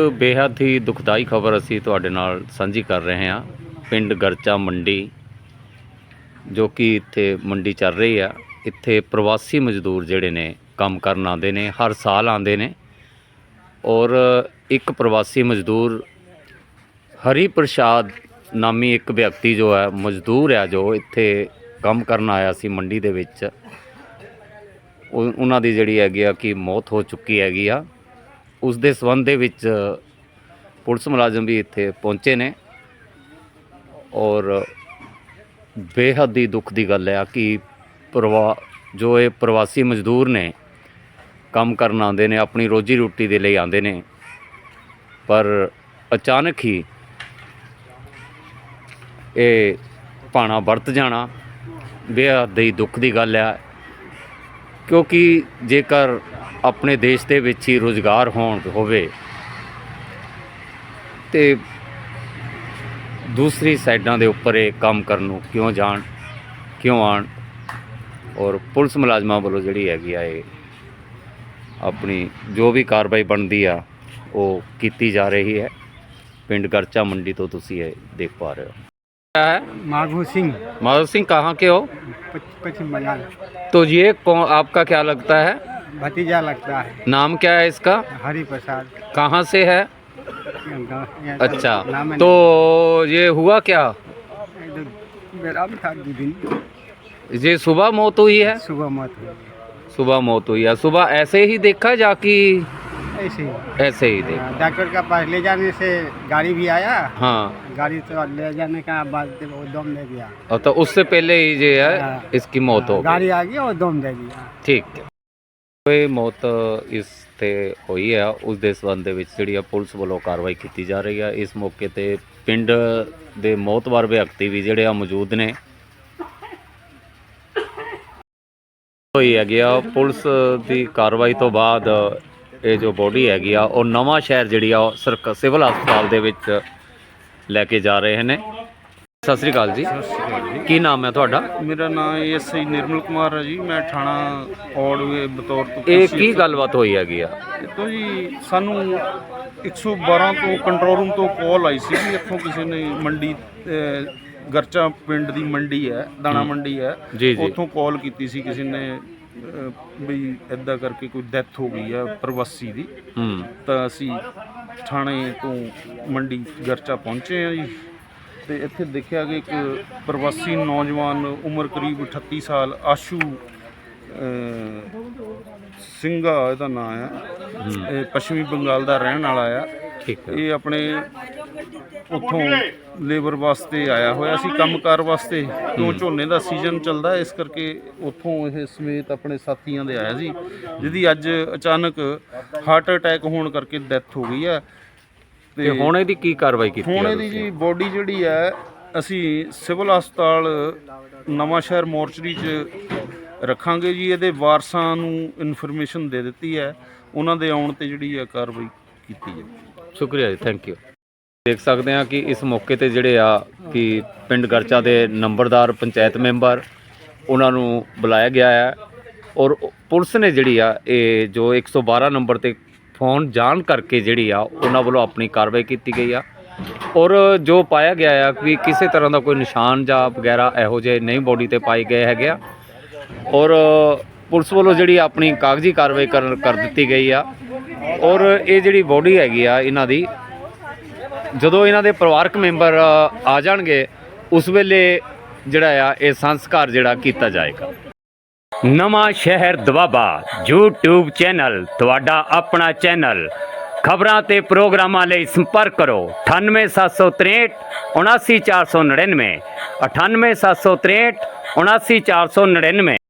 ਬੇਹੱਦ ਹੀ ਦੁਖਦਾਈ ਖਬਰ ਅਸੀਂ ਤੁਹਾਡੇ ਨਾਲ ਸਾਂਝੀ ਕਰ ਰਹੇ ਹਾਂ। ਪਿੰਡ ਗਰਚਾ ਮੰਡੀ, ਜੋ ਕਿ ਇੱਥੇ ਮੰਡੀ ਚੱਲ ਰਹੀ ਆ। ਇੱਥੇ ਪ੍ਰਵਾਸੀ ਮਜ਼ਦੂਰ ਜਿਹੜੇ ਨੇ, ਕੰਮ ਕਰਨ ਆਉਂਦੇ ਨੇ, ਹਰ ਸਾਲ ਆਉਂਦੇ ਨੇ। ਔਰ ਇੱਕ ਪ੍ਰਵਾਸੀ ਮਜ਼ਦੂਰ ਹਰੀ ਪ੍ਰਸ਼ਾਦ ਨਾਮੀ ਇੱਕ ਵਿਅਕਤੀ ਜੋ ਹੈ, ਮਜ਼ਦੂਰ ਹੈ ਜੋ ਇੱਥੇ ਕੰਮ ਕਰਨ ਆਇਆ ਸੀ ਮੰਡੀ ਦੇ ਵਿੱਚ। ਉਹਨਾਂ ਦੀ ਜਿਹੜੀ ਹੈਗੀ ਆ ਕਿ ਮੌਤ ਹੋ ਚੁੱਕੀ ਹੈਗੀ ਆ। ਉਸ ਦੇ ਸਬੰਧ ਦੇ ਵਿੱਚ ਪੁਲਿਸ ਮੁਲਾਜ਼ਮ ਵੀ ਇੱਥੇ ਪਹੁੰਚੇ ਨੇ। ਔਰ ਬੇਹੱਦ ਹੀ ਦੁੱਖ ਦੀ ਗੱਲ ਹੈ ਕਿ ਪ੍ਰਵਾ, ਜੋ ਇਹ ਪ੍ਰਵਾਸੀ ਮਜ਼ਦੂਰ ਨੇ, ਕੰਮ ਕਰਨ ਆਉਂਦੇ ਨੇ, ਆਪਣੀ ਰੋਜੀ ਰੋਟੀ ਦੇ ਲਈ ਆਉਂਦੇ ਨੇ। ਪਰ ਅਚਾਨਕ ਹੀ ਇਹ ਪਾਣਾ ਵਰਤ ਜਾਣਾ ਬੇਹੱਦ ਹੀ ਦੁੱਖ ਦੀ ਗੱਲ ਹੈ। ਕਿਉਂਕਿ ਜੇਕਰ ਆਪਣੇ ਦੇਸ਼ ਦੇ ਵਿੱਚ ਹੀ ਰੋਜ਼ਗਾਰ ਹੋਣ ਹੋਵੇ ਤੇ ਦੂਸਰੀ ਸਾਈਡਾਂ ਦੇ ਉੱਪਰ ਇਹ ਕੰਮ ਕਰਨ ਨੂੰ ਕਿਉਂ ਜਾਣ ਕਿਉਂ ਆਣ ਔਰ ਪੁਲਿਸ ਮੁਲਾਜ਼ਮਾਂ ਵੱਲੋਂ ਜਿਹੜੀ ਹੈਗੀ ਆ ਇਹ ਆਪਣੀ ਜੋ ਵੀ ਕਾਰਵਾਈ ਬਣਦੀ ਆ ਉਹ ਕੀਤੀ ਜਾ ਰਹੀ ਹੈ ਪਿੰਡ ਗਰਚਾ ਮੰਡੀ ਤੋਂ ਤੁਸੀਂ ਇਹ ਦੇਖ ਪਾ ਰਹੇ ਹੋ क्या है माघू सिंह माधव सिंह कहाँ के हो पच- पश्चिम बंगाल तो ये कौन आपका क्या लगता है भतीजा लगता है। नाम क्या है इसका? हरि प्रसाद कहाँ से है? अच्छा तो ये हुआ क्या? ये सुबह मौत हुई है? सुबह मौत हुई सुबह मौत हुई है। सुबह ऐसे ही देखा जाकि ऐसे ही। ऐसे ही हाँ, देखा। डॉक्टर का पास ले जाने से गाड़ी भी आया। हाँ। गाड़ी तो ले जाने का बाद वो दम दे दिया। और तो उससे पहले ही जो है हाँ। इसकी मौत हो हाँ, गाड़ी आ गई और दम दे दिया। ठीक ਕੋਈ ਮੌਤ ਇਸ ਤੇ ਹੋਈ ਆ ਉਸ ਦੇ ਸੰਬੰਧ ਦੇ ਵਿੱਚ ਜਿਹੜੀ ਆ ਪੁਲਿਸ ਵੱਲੋਂ ਕਾਰਵਾਈ ਕੀਤੀ ਜਾ ਰਹੀ ਆ। ਇਸ ਮੌਕੇ ਤੇ ਪਿੰਡ ਦੇ ਮੌਤਵਰ ਵਿਅਕਤੀ ਵੀ ਜਿਹੜੇ ਆ ਮੌਜੂਦ ਨੇ। ਹੋਈ ਹੈਗੀ ਆ, ਪੁਲਿਸ ਦੀ ਕਾਰਵਾਈ ਤੋਂ ਬਾਅਦ ਇਹ ਜੋ ਬੋਡੀ ਹੈਗੀ ਆ, ਉਹ ਨਵਾਂ ਸ਼ਹਿਰ ਜਿਹੜੀ ਆ, ਉਹ ਸਰਕ, ਸਿਵਲ ਹਸਪਤਾਲ ਦੇ ਵਿੱਚ ਲੈ ਕੇ ਜਾ ਰਹੇ ਨੇ। ਸਤਿ ਸ੍ਰੀ ਅਕਾਲ ਜੀ। ਕੀ ਨਾਮ ਹੈ ਤੁਹਾਡਾ? ਮੇਰਾ ਨਾਮ ਐਸਆਈ ਨਿਰਮਲ ਕੁਮਾਰ ਹੈ ਜੀ। ਮੈਂ ਥਾਣਾ ਔੜਵੇ ਬਤੌਰ ਤੋਂ ਇਹ ਕੀ ਗੱਲਬਾਤ ਹੋਈ ਹੈਗੀ ਆ? ਤੋਂ ਜੀ ਸਾਨੂੰ 112 ਤੋਂ ਕੰਟਰੋਲ ਰੂਮ ਤੋਂ ਕਾਲ ਆਈ ਸੀ ਕਿ ਇੱਥੋਂ ਕਿਸੇ ਨੇ ਮੰਡੀ ਗਰਚਾ ਪਿੰਡ ਦੀ ਮੰਡੀ ਹੈ ਦਾਣਾ ਮੰਡੀ ਹੈ। ਉੱਥੋਂ ਕਾਲ ਕੀਤੀ ਸੀ ਕਿਸੇ ਨੇ ਵੀ ਇਦਾਂ ਕਰਕੇ ਕੋਈ ਡੈਥ ਹੋ ਗਈ ਹੈ ਪ੍ਰਵਾਸੀ ਦੀ। ਤਾਂ ਅਸੀਂ ਥਾਣੇ ਤੋਂ ਮੰਡੀ ਗਰਚਾ ਪਹੁੰਚੇ ਆ ਜੀ। ਤੇ ਇੱਥੇ ਦੇਖਿਆ ਕਿ ਇੱਕ ਪ੍ਰਵਾਸੀ ਨੌਜਵਾਨ ਉਮਰ ਕਰੀਬ 38 ਸਾਲ ਆਸ਼ੂ ਸਿੰਘਾ ਇਹਦਾ ਨਾਮ ਆ। ਇਹ ਪੱਛਮੀ ਬੰਗਾਲ ਦਾ ਰਹਿਣ ਵਾਲਾ ਆ। ਠੀਕ ਇਹ ਆਪਣੇ ਉੱਥੋਂ ਲੇਬਰ ਵਾਸਤੇ ਆਇਆ ਹੋਇਆ ਸੀ ਕੰਮਕਾਰ ਵਾਸਤੇ। ਕਿਉਂ ਝੋਨੇ ਦਾ ਸੀਜ਼ਨ ਚੱਲਦਾ ਇਸ ਕਰਕੇ ਉੱਥੋਂ ਇਹ ਸਮੇਤ ਆਪਣੇ ਸਾਥੀਆਂ ਦੇ ਆਇਆ ਸੀ ਜਿਹਦੀ ਅੱਜ ਅਚਾਨਕ ਹਾਰਟ ਅਟੈਕ ਹੋਣ ਕਰਕੇ ਡੈਥ ਹੋ ਗਈ ਹੈ ਤੇ ਹੁਣ ਇਹਦੀ ਕੀ ਕਾਰਵਾਈ ਕੀਤੀ ਹੁਣ ਆ ਇਹਦੀ? ਜੀ ਬੋਡੀ ਜਿਹੜੀ ਹੈ ਅਸੀਂ ਸਿਵਲ ਹਸਪਤਾਲ ਨਵਾਂ ਸ਼ਹਿਰ ਮੋਰਚਰੀ 'ਚ ਰੱਖਾਂਗੇ ਜੀ। ਇਹਦੇ ਵਾਰਸਾਂ ਨੂੰ ਇਨਫੋਰਮੇਸ਼ਨ ਦੇ ਦਿੱਤੀ ਹੈ। ਉਹਨਾਂ ਦੇ ਆਉਣ ਤੇ ਜਿਹੜੀ ਹੈ ਕਾਰਵਾਈ ਕੀਤੀ ਜਾਵੇ ਸ਼ੁਕਰੀਆ ਜੀ ਥੈਂਕ ਯੂ ਦੇਖ ਸਕਦੇ ਹਾਂ ਕਿ ਇਸ ਮੌਕੇ ਤੇ ਜਿਹੜੇ ਆ ਕਿ ਪਿੰਡ ਗਰਚਾ ਦੇ ਨੰਬਰਦਾਰ ਪੰਚਾਇਤ ਮੈਂਬਰ ਉਹਨਾਂ ਨੂੰ ਬੁਲਾਇਆ ਗਿਆ ਹੈ। ਔਰ ਪੁਲਿਸ ਨੇ ਜਿਹੜੀ ਆ ਇਹ ਜੋ 112 ਨੰਬਰ ਤੇ ਫੋਨ ਜਾਣ ਕਰਕੇ ਜਿਹੜੀ ਆ, ਉਹਨਾਂ ਵੱਲੋਂ ਆਪਣੀ ਕਾਰਵਾਈ ਕੀਤੀ ਗਈ ਆ। ਔਰ ਜੋ ਪਾਇਆ ਗਿਆ ਆ ਕਿ ਕਿਸੇ ਤਰ੍ਹਾਂ ਦਾ ਕੋਈ ਨਿਸ਼ਾਨ ਜਾਂ ਵਗੈਰਾ ਇਹੋ ਜਿਹੇ ਨਹੀਂ ਬੋਡੀ ਤੇ ਪਾਏ ਗਏ ਹੈਗੇ ਆ। ਔਰ ਪੁਲਿਸ ਵੱਲੋਂ ਜਿਹੜੀ ਆਪਣੀ ਕਾਗਜ਼ੀ ਕਾਰਵਾਈ ਕਰ ਕਰ ਦਿੱਤੀ ਗਈ ਆ। ਔਰ ਇਹ ਜਿਹੜੀ ਬੋਡੀ ਹੈਗੀ ਆ ਇਹਨਾਂ ਦੀ, ਜਦੋਂ ਇਹਨਾਂ ਦੇ ਪਰਿਵਾਰਕ ਮੈਂਬਰ ਆ ਜਾਣਗੇ, ਉਸ ਵੇਲੇ ਜਿਹੜਾ ਆ ਇਹ ਸੰਸਕਾਰ ਜਿਹੜਾ ਕੀਤਾ ਜਾਏਗਾ। ਨਵਾਂ ਸ਼ਹਿਰ ਦਵਾਬਾ YouTube ਚੈਨਲ, ਤੁਹਾਡਾ ਆਪਣਾ ਚੈਨਲ। ਖਬਰਾਂ ਤੇ ਪ੍ਰੋਗਰਾਮਾਂ ਲਈ ਸੰਪਰਕ ਕਰੋ 98763 79499 98763 79499